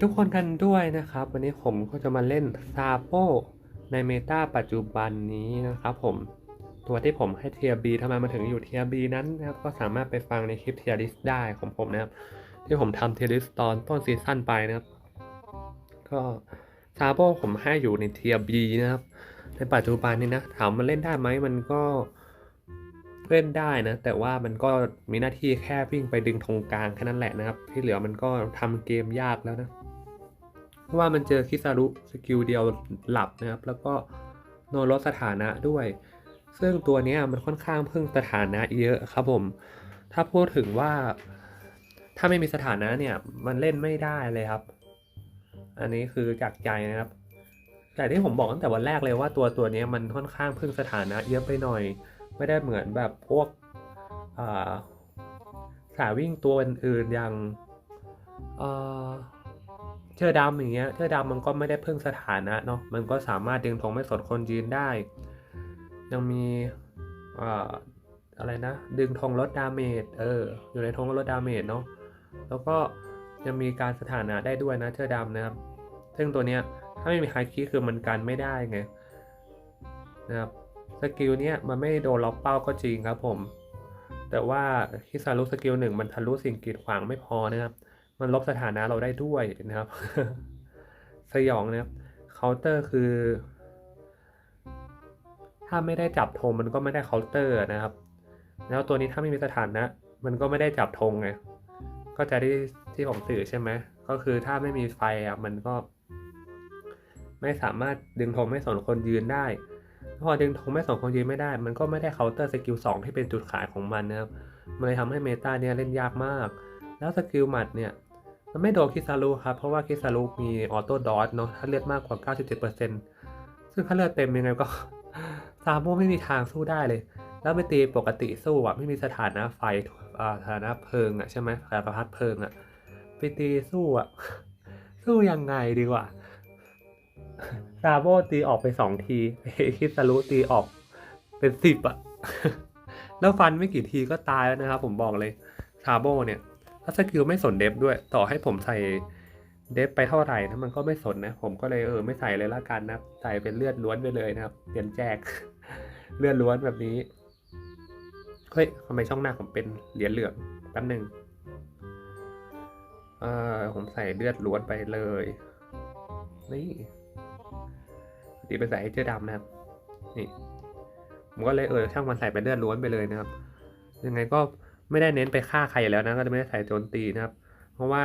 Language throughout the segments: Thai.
ทุกคนกันด้วยนะครับ วันนี้ผมก็จะมาเล่นซาโปในเมตาปัจจุบันนี้นะครับผมตัวที่ผมให้เทียบีทำไมมาถึงอยู่เทียบีนั้นนะครับก็สามารถไปฟังในคลิปเทียริสได้ของผมนะครับ ที่ผมทำเทียริสตอนต้นซีซั่นไปนะครับ ก็ซาโปผมให้อยู่ในเทียบีนะครับในปัจจุบันนี้นะถามมันเล่นได้ไหมมันก็เล่นได้นะ แต่ว่ามันก็มีหน้าที่แค่วิ่งไปดึงธงกลางแค่นั้นแหละนะครับ ที่เหลือมันก็ทำเกมยากแล้วนะ ราะว่ามันเจอคิซารุสกิลเดียวหลับนะครับ แล้วก็โนลดสถานะด้วย ซึ่งตัวนี้มันค่อนข้างพึ่งสถานะเยอะครับผม ถ้าพูดถึงว่า ถ้าไม่มีสถานะเนี่ยมันเล่นไม่ได้เลยครับ อันนี้คือจากใจนะครับ แต่ที่ผมบอกตั้งแต่วันแรกเลยว่าตัวตัวนี้มันค่อนข้างพึ่งสถานะเยอะไปหน่อย ไม่ได้เหมือนแบบพวกสายวิ่งตัวอื่นๆอย่าง เอ่อดำอย่างเงี้ยเชือดำมันก็ไม่ได้เพึ่งสถานะเนาะมันก็สามารถดึงธงไม่สนคนยืนได้ ยังมีอ่อะไรนะ ดึงธงลดดาเมจเอออยู่ในธงลดดาเมจเนาะแล้วก็ยังมีการสถานะได้ด้วยนะเชือดำนะครับ ซึ่งตัวเนี้ยถ้าไม่มีไฮคิคือมันกันไม่ได้ไงนะครับสกิลเนี้ยมันไม่โดนล็อกเป้าก็จริงครับผม แต่ว่าคิซารุสกิลหนึ่งมันทะลุสิ่งกีดขวางไม่พอนะครับ มันลบสถานะเราได้ด้วยนะครับ สยองนะครับเคาน์เตอร์คือ ถ้าไม่ได้จับธงมันก็ไม่ได้เคาน์เตอร์นะครับ แล้วตัวนี้ถ้าไม่มีสถานะ มันก็ไม่ได้จับธงไงก็จะได้ที่ผมสื่อใช่ไหมก็คือถ้าไม่มีไฟอะมันก็ ไม่สามารถดึงธงไม่สนคนยืนได้พอดึงธงไม่สนคนยืนไม่ได้ มันก็ไม่ได้เคาน์เตอร์สกิลสองที่เป็นจุดขายของมันนะครับมันเลยทำให้เมตาเนี่ยเล่นยากมาก แล้วสกิลหมัดเนี่ย มันไม่โดนคิซารุครับ เพราะว่าคิซารุมีออโต้ดอทเนาะถ้าเลือดมากกว่า 97%ซึ่งถ้าเลือดเต็มยังไงก็ซาโมไม่มีทางสู้ได้เลย แล้วไปตีปกติสู้อะไม่มีสถานะไฟสถานะเพลิงอะใช่ไหมสถานะปรพัดเพลิงอะไปตีสู้อะสู้ยังไงดีกว่าซาโบตีออกไปสองทีคิซารุตีออกเป็นสิบอะแล้วฟันไม่กี่ทีก็ตายแล้วนะครับผมบอกเลยซาโบเนี่ย ถ้าสกิลไม่สนเดฟด้วย ต่อให้ผมใส่เดฟไปเท่าไหร่นะมันก็ไม่สนนะ ผมก็เลยเออไม่ใส่เลยละกันนะ ใส่เป็นเลือดล้วนไปเลยนะครับเปลี่ยนแจก เลือดล้วนแบบนี้ เฮ้ยทำไมช่องหน้าผมเป็นเหรียญเหลืองแป๊บหนึ่งเออผมใส่เลือดล้วนไปเลย นี่ตีไปใส่ให้เสื้อดำนะครับ นี่ ผมก็เลยเออช่างมันใส่เป็นเลือดล้วนไปเลยนะครับ ยังไงก็ ไม่ได้เน้นไปฆ่าใครแล้วนะก็จะไม่ได้ใส่โจมตีนะครับ เพราะว่า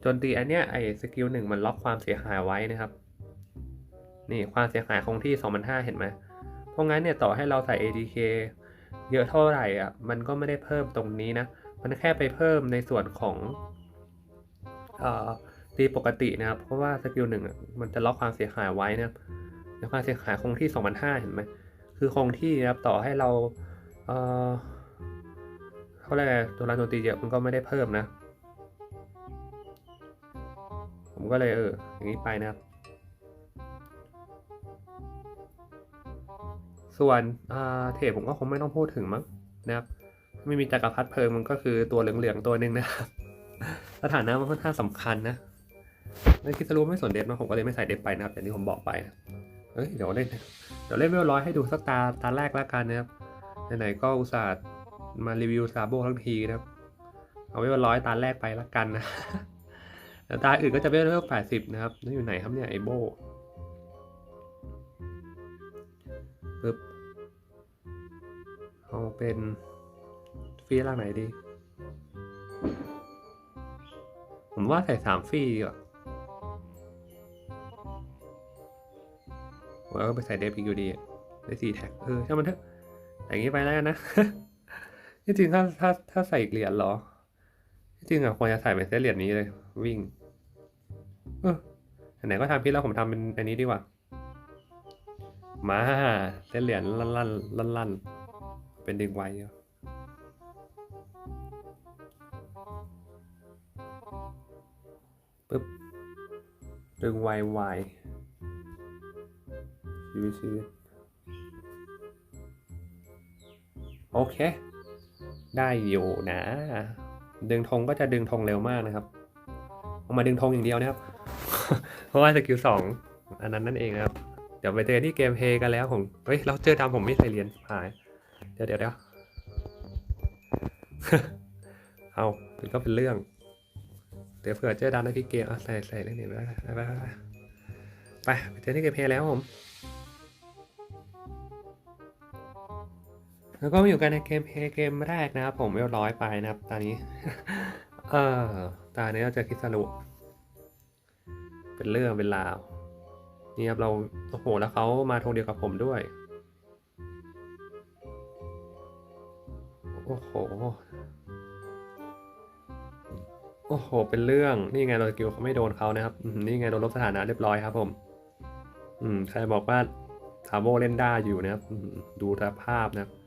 โจมตีอันเนี้ยไอ้สกิลหนึ่งมันล็อกความเสียหายไว้นะครับ นี่ความเสียหายคงที่2,500เห็นไหมเพราะงั้นเนี่ยต่อให้เราใส่ ADK เยอะเท่าไหร่อะมันก็ไม่ได้เพิ่มตรงนี้นะมันแค่ไปเพิ่มในส่วนของเอ่อตีปกตินะครับ เพราะว่าสกิลหนึ่งมันจะล็อกความเสียหายไว้นะครับแล้วความเสียหายคงที่2,500เห็นไหมคือคงที่นะครับต่อให้เรา เอ่อเขาเรียกไรตัวรันโจมตีเยอะมันก็ไม่ได้เพิ่มนะ ผมก็เลยเอออย่างนี้ไปนะครับ ส่วนอาเทรดผมก็คงไม่ต้องพูดถึงมั้งนะครับ ไม่มีจักรพรรดิเพลิงมันก็คือตัวเหลืองๆตัวหนึ่งนะครับสถานะมันค่อนข้างสำคัญนะแล้วคิดจะรู้ไม่สนเด็ดนะผมก็เลยไม่ใส่เด็ดไปนะครับอย่างที่ผมบอกไปนะเอ้ยเดี๋ยวเล่นเดี๋ยวเล่นเวลร้อยให้ดูสักตาตาแรกแล้วกันนะครับไหนๆก็อุตส่าห์ มารีวิวซาโบทั้งทีนะครับ เอาไว้เวลร้อยตาแรกไปละกันนะแต่ตาอื่นก็จะเป็นเรื่องแปดสิบนะครับนี่อยู่ไหนครับเนี่ยไอโบปึ๊บเอาเป็นฟรีร่างไหนดี ผมว่าใส่สามฟรีกว่าแล้วก็ไปใส่เดฟอีกอยู่ดีได้สี่แท็กเออช่างมันเถอะอย่างนี้ไปแล้วกันนะ ที่จริงถ้าถ้าถ้าใส่เหรียญเหรอ ที่จริงอะควรจะใส่เป็นเซตเหรียญนี้เลย วิ่ง เออไหนก็ทำพิษแล้วผมทำเป็นอันนี้ดีกว่า มาเส้นเหรียญลั่นลั่นลั่นลั่นเป็นดึงไว้ปึ๊บดึงไวไวชีวิตชีวิตโอเค ได้อยู่นะ ดึงธงก็จะดึงธงเร็วมากนะครับผเอามาดึงธงอย่างเดียวนะครับ เพราะว่าสกิลสองอันนั้นนั่นเองนะครับ เดี๋ยวไปเจอที่เกมเพย์กันแล้วผมเฮ้ยเราเจอดำผมไม่เคยเรียนหาย เดี๋ยวเดี๋ยวเดี๋ยวเอาถึงก็เป็นเรื่อง เดี๋ยวเผื่อเจอดำในที่เกมอะใส่ใส่เล่นนี่ไปไปไปไปไปไปเจอที่เกมเพย์แล้วผม แล้วก็มาอยู่กันในเกมเพลย์เกมแรกนะครับ ผมเวลร้อยไปนะครับ ตอนนี้ เออตอนนี้เราจอคิดสรุปเป็นเรื่องเป็นราวนี่ครับเราโอ้โหแล้วเขามาทงเดียวกับผมด้วย โอ้โห โอ้โห เป็นเรื่องนี่ไงเราสกิลเขาไม่โดนเขานะครับนี่ไงโดนลบสถานะเรียบร้อยครับ ผม อืมใครบอกว่าทาโบเล่นได้อยู่นะครับดูสภาพนะครับ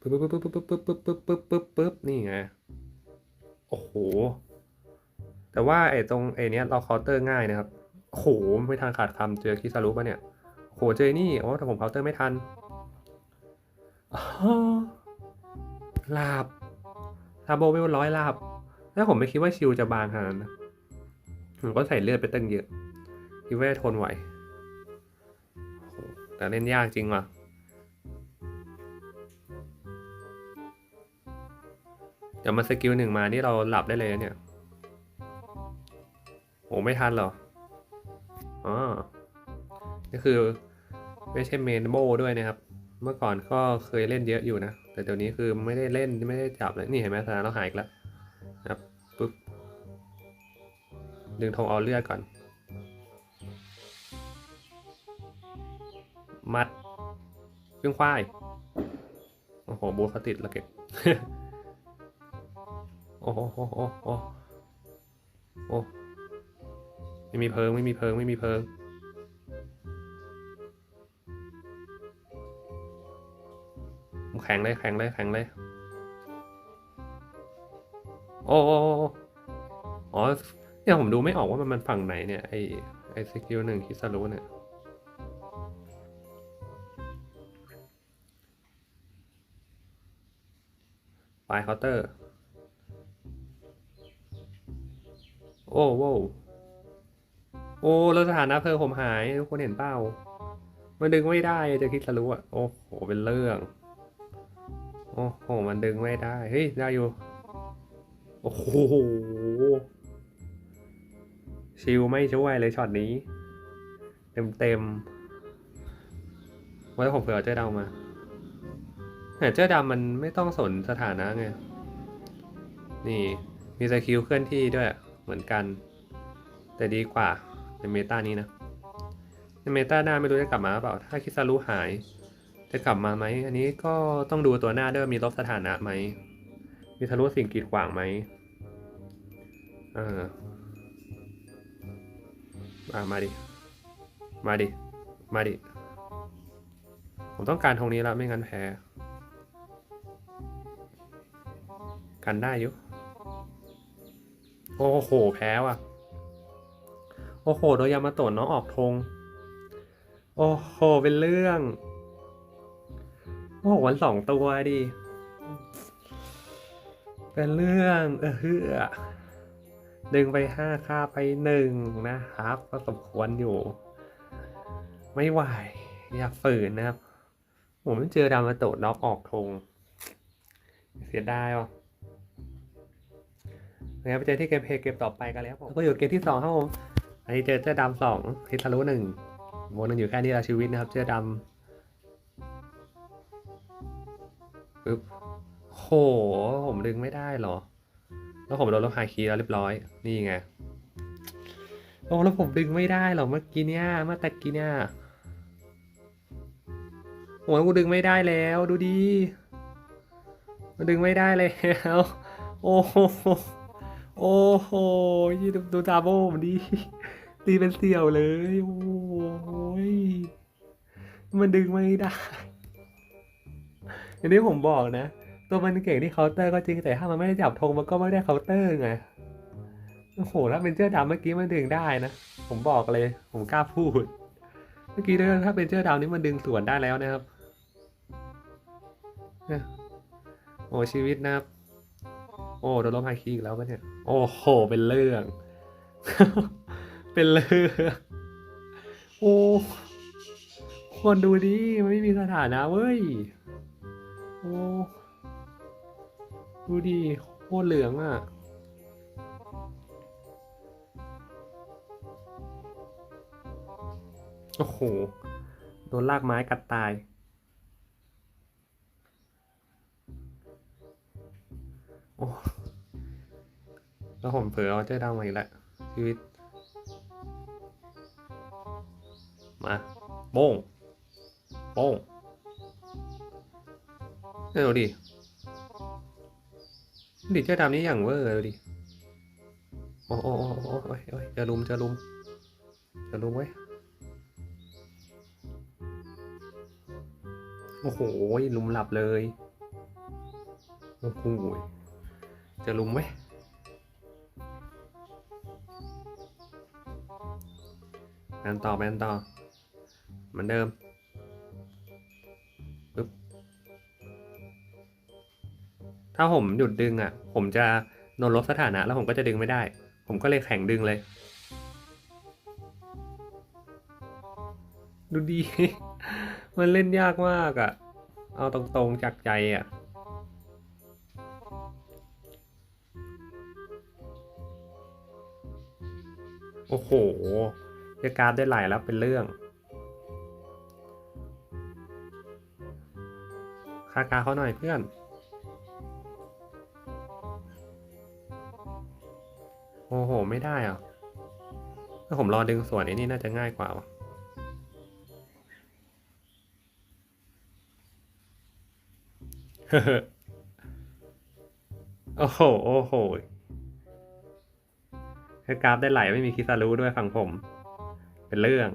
ปึ๊บปึ๊บปึ๊บปึ๊บปึ๊บปึ๊บปึ๊บปึ๊บปึ๊บปึ๊บนี่ไง โอ้โห แต่ว่าไอ้ตรงไอ้นี้เราเคาน์เตอร์ง่ายนะครับโอ้โหไม่ทันขาดคำเจอคิซารุปะเนี่ยโหเจนี่โอ้แต่ผมเคาน์เตอร์ไม่ทันลาบซาโบไม่ร้อยลาบแล้วผมไม่คิดว่าชิวจะบางขนาดนั้นผมก็ใส่เลือดไปตั้งเยอะคิดว่าจะทนไหวแต่เล่นยากจริงว่ะ ดี๋ยวมาสกิลหนึ่งมานี่เราหลับได้เลยเนี่ยโหไม่ทันหรออ๋อนี่คือไม่ใช่เมนโบด้วยนะครับ เมื่อก่อนก็เคยเล่นเยอะอยู่นะ แต่เดี๋ยวนี้คือไม่ได้เล่นไม่ได้จับเลยนี่เห็นไหมสถานเราหายอีกแล้วครับปุ๊บดึงธงเอาเลือดก่อน มัดพึ่งควาย โอ้โห บูเขาติดระเก็บ โอ้โหโอ้โหโอ้โอ้ไม่มีเพิงไม่มีเพิงไม่มีเพิงแข็งเลยแข็งเลยแข็งเลย โอ้โอโอ๋อเนี่ยผมดูไม่ออกว่ามันมันฝั่งไหนเนี่ย ไอไอสกิลหนึ่งคิสรู้เนี่ยปลายเคาน์เตอร์ อ้โว้โอ้แล้วสถานะเพอผมหายทุกคนเห็นเปล่ามันดึงไม่ได้จะคิดทะลุอะโอ้โหเป็นเรื่อง โอ้โหมันดึงไม่ได้เฮ้ยได้อยู่โอ้โหชิลไม่ช่วยเลยช็อตนี้ เต็มเต็มๆว่าผมเผื่อเจ้าดำมาแต่เจ้าดำมันไม่ต้องสนสถานะไง นี่มีสกิลเคลื่อนที่ด้วย เหมือนกัน แต่ดีกว่าในเมตานี้นะ ในเมตาหน้าไม่รู้จะกลับมาเปล่า ถ้าคิซารุหาย จะกลับมาไหม อันนี้ก็ต้องดูตัวหน้าด้วยมีลบสถานะไหม มีทะลุสิ่งกีดขวางไหมเออมามาดิ มาดิ มาดิ ผมต้องการตรงนี้แล้วไม่งั้นแพ้ กันได้อยู่ โอ้โห แพ้ว่ะ โอ้โห โดยามาโตะน้องออกธงโอ้โห เป็นเรื่อง โอ้โหวันสองตัวดิ เป็นเรื่อง เออเฮือดึงไปห้าค่าไปหนึ่งนะครับ ก็สมควรอยู่ ไม่ไหว อย่าฝืนนะครับ ผมไม่เจอดามาโตะน็อกออกธงเสียดายว่ะ นะครับไปเจอที่เกมเพลย์เกมต่อไปกันแล้วผมก็อยู่เกมที่สองครับผม อันนี้เจอเจ้าดำสองทิทะลุหนึ่งโมนึงอยู่แค่นี้ละชีวิตนะครับ เจ้าดำปึ๊บโหผมดึงไม่ได้เหรอ แล้วผมโดนลบไฮคีย์แล้วเรียบร้อย นี่ไงโอ้แล้วผมดึงไม่ได้เหรอเมื่อกี้เนี่ยเมื่อตะกี้เนี่ยโอ้ยกูดึงไม่ได้แล้วดูดีมันดึงไม่ได้แล้วโอ้ โอ้โหยี่ดูดูตาโบมันดีตีเป็นเสี่ยวเลย โอ้ยมันดึงไม่ได้ อย่างที่ผมบอกนะ ตัวมันเก่งที่เคาน์เตอร์ก็จริงแต่ถ้ามันไม่ได้จับธงมันก็ไม่ได้เคาน์เตอร์ไง โอ้โหถ้าเป็นเจ้าดำเมื่อกี้มันดึงได้นะ ผมบอกเลย ผมกล้าพูด เมื่อกี้ถ้าเป็นเจ้าดำนี่มันดึงสวนได้แล้วนะครับ โอ้ชีวิตนะครับ โอ้โดนลบไฮคีอีกแล้วปะเนี่ย โอ้โห เป็นเรื่อง เป็นเรื่อง โอ้คนดูดิมันไม่มีสถานะเว้ย โอ้ดูดิโคตรเหลืองอะโอ้โห โดนลากไม้กัดตาย โอ้แล้วผมเผลอเอาเจ้าดาวมาอีกแล้วชีวิต มาโป้งโป้งเนี่ยดูดิดิเจ้าดำนี่อย่างเวอร์เลยดิโอ้โอ้โอ้โอ้โอ้ยโอ้ยจะลุมจะลุมจะลุมไว้โอ้โหลุมหลับเลยโอ้โห จะลุมไหมแมนต่อแมนต่อเหมือนเดิมปึ๊บถ้าผมหยุดดึงอะ ผมจะโดนลบสถานะ แล้วผมก็จะดึงไม่ได้ ผมก็เลยแข็งดึงเลย ดูดี มันเล่นยากมากอะ เอาตรงๆจากใจอะ โอ้โหเรียกการดได้หลายแล้วเป็นเรื่อง คากาเขาหน่อยเพื่อนโอ้โห ไม่ได้อะถ้าผมรอดึงส่วนไอ้นี่น่าจะง่ายกว่าวะโอ้โห โอ้โห แค่กราฟได้ไหลไม่มีคิซารุด้วยฝั่งผม เป็นเรื่อง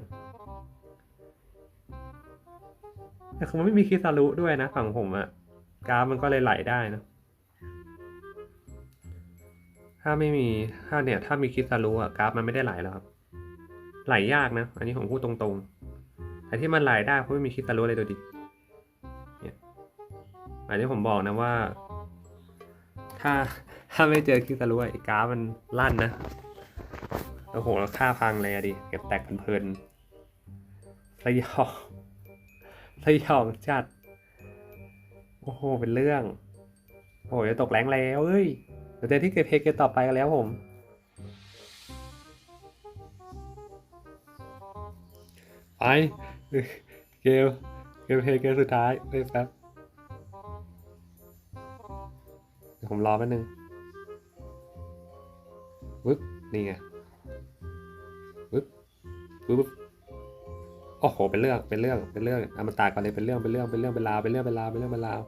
แต่เขาไม่มีคิซารุด้วยนะฝั่งผมอะกราฟมันก็เลยไหลได้นะถ้าไม่มีถ้าเนี่ย ถ้ามีคิซารุอะกราฟมันไม่ได้ไหลแล้วครับไหลยากนะ อันนี้ผมพูดตรงๆ แต่ที่มันไหลได้เพราะไม่มีคิซารุเลยดูดิเนี่ยอันนี้ผมบอกนะว่า ถ้าถ้าไม่เจอคิซารุอะไอ้กราฟมันลั่นนะ โอ้โหแล้วค่าพังเลยอะดิ เก็บแตกเพลินๆสยองสยองจัด โอ้โห เป็นเรื่อง โอ้โหจะตกแรงแล้วเอ้ย เดี๋ยวเจอที่เก็บเพลย์เกต่อไปกันแล้วผมไปเกมเกมเพลย์เกมสุดท้ายเฮ้ยแป๊บเดี๋ยวผมรอแป๊บนึงวึบนี่ไง วึบวึบโอ้โห เป็นเรื่อง เป็นเรื่อง เป็นเรื่องอมาตากก่อนเลยเป็นเรื่อง เป็นเรื่อง เป็นเรื่อง เป็นราว เป็นเรื่อง เป็นราว เป็นเรื่อง เป็นราว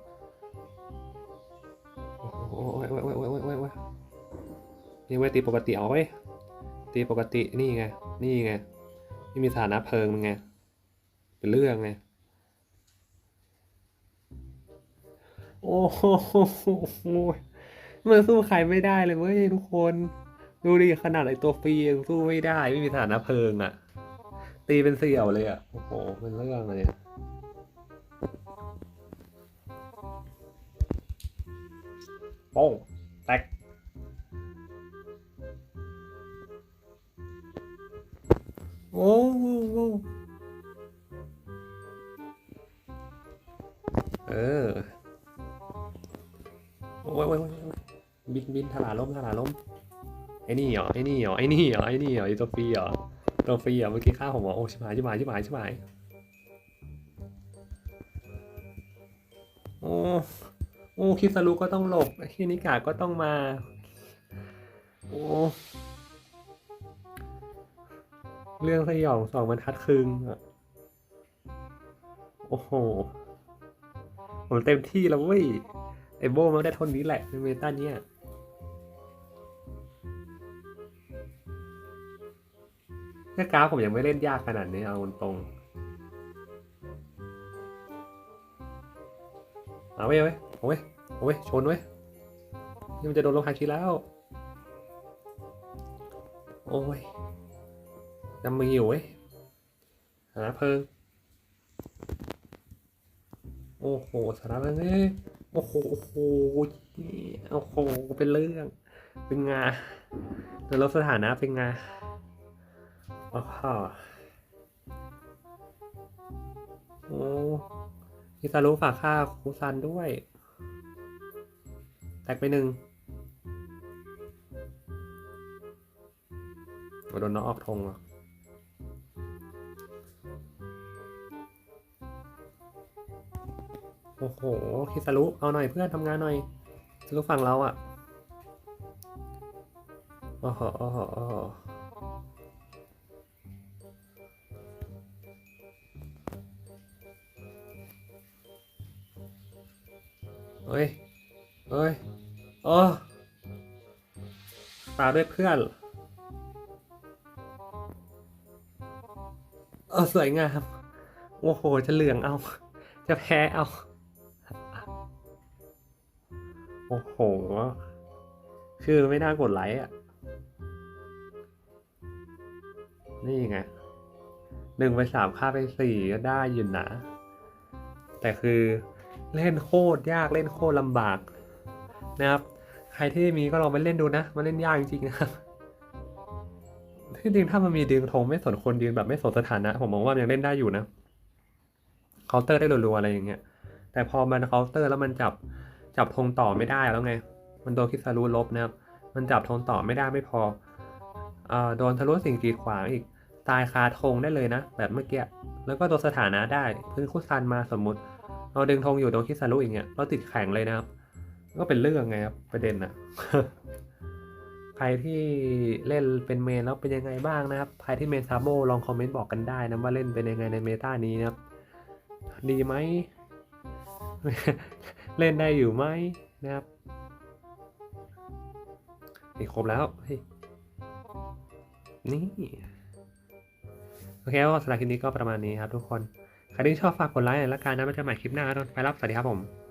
โอ้โหโอ้ยโอ้ยโอ้ยโอ้ยโอ้ยโอ้ยโอ้ยนี่เว้ยตีปกติเอาเว้ย ตีปกติ นี่ไง นี่ไง นี่มีสถานะเพลิงมันไง เป็นเรื่องไง โอ้โหมันสู้ใครไม่ได้เลยเว้ยทุกคน ดูดิขนาดไอตัวฟรียังสู้ไม่ได้ ไม่มีสถานะเพลิงอะ ตีเป็นเสี่ยวเลยอะ่ะ โอ้โห เป็นเรื่องเลยอะโป้งแตกโอ้โหเออโอ้ยโอ้ยโอ้ยโอ้ยบินบินถลาล้มถลาล้มไอ้นี่เหรอ ไอ้นี่เหรอ ไอ้นี่เหรอ ไอ้นี่เหรอไอ้ตัวฟรีเหรอ ตัวฟรีเหรอเมื่อกี้ฆ่าผมเหรอโอ้ชิบหายชิบหายชิบหายชิบหายโอ้โอ้คิสรุก็ต้องหลบฮินิกาก็ต้องมา โอ้เรื่องสยองสองบรรทัดครึ่งอะโอ้โหผมเต็มที่แล้วเว้ยไอโบมันได้ทนนี้แหละในเมตาเนี่ย แค่กราฟผมยังไม่เล่นยากขนาดนี้เอาตรงเอาเว้เว้ยเอาเว้ยเอาเว้ยชนเว้ยนี่มันจะโดนลงฮาคิแล้ว โอ้ยจำมืออยู่เว้ยหาเพิง โอ้โหสาระเลยโอ้โหโอ้โหโอ้โหเป็นเรื่อง เป็นงานเดี๋ยวลดสถานะเป็นงา นโอ้โหโอ้ฮิซารุฝากค่าคูซันด้วย แตกไปหนึ่งโอ้โดนน้องออกธงว่ะโอ้โห คิสารุ เอาหน่อยเพื่อนทำงานหน่อยคิสารุฝั่งเราอะโอ้โหโอ้โหโอ้โห เฮ้ยเฮ้ยโอ้ตาด้วยเพื่อนเออสวยงาม โอ้โห จะเหลืองเอา จะแพ้เอา โอ้โหชื่อไม่น่ากดไลค์อะ นี่ไงหนึ่งไปสามค่าไปสี่ก็ได้อยู่นะ แต่คือ เล่นโคตรยากเล่นโคตรลำบากนะครับ ใครที่มีก็ลองไปเล่นดูนะ มันเล่นยากจริงๆนะครับที่จริงถ้ามันมีดึงธงไม่สนคนยืนแบบไม่สนสถานะ ผมมองว่ามันยังเล่นได้อยู่นะเคาน์เตอร์ได้รัวๆอะไรอย่างเงี้ย แต่พอมันเคาน์เตอร์แล้วมันจับจับธงต่อไม่ได้แล้วไง มันโดนคิดซารุลบนะครับ มันจับธงต่อไม่ได้ไม่พออ่อโดนทะลุสิ่งกีดขวางอีกตายคาธงได้เลยนะ แบบเมื่อกี้ แล้วก็โดนสถานะได้ พื้นคุซันมาสมมุติ เราดึงธงอยู่โดนคิดซารุอย่างเงี้ยเราติดแข่งเลยนะครับ ก็เป็นเรื่องไงครับประเด็นอะใครที่เล่นเป็นเมนแล้วเป็นยังไงบ้างนะครับ ใครที่เมนซาโบลองคอมเมนต์บอกกันได้นะว่าเล่นเป็นยังไงในเมตานี้นะครับ ดีไหม เล่นได้อยู่ไหมนะครับนี่ครบแล้ว นี่ โอเคก็สำหรับคลิปนี้ก็ประมาณนี้ครับทุกคน ใครที่ชอบฝากกดไลค์และกันนะไว้เจอกันใหม่คลิปหน้าครับไปรับสวัสดีครับผม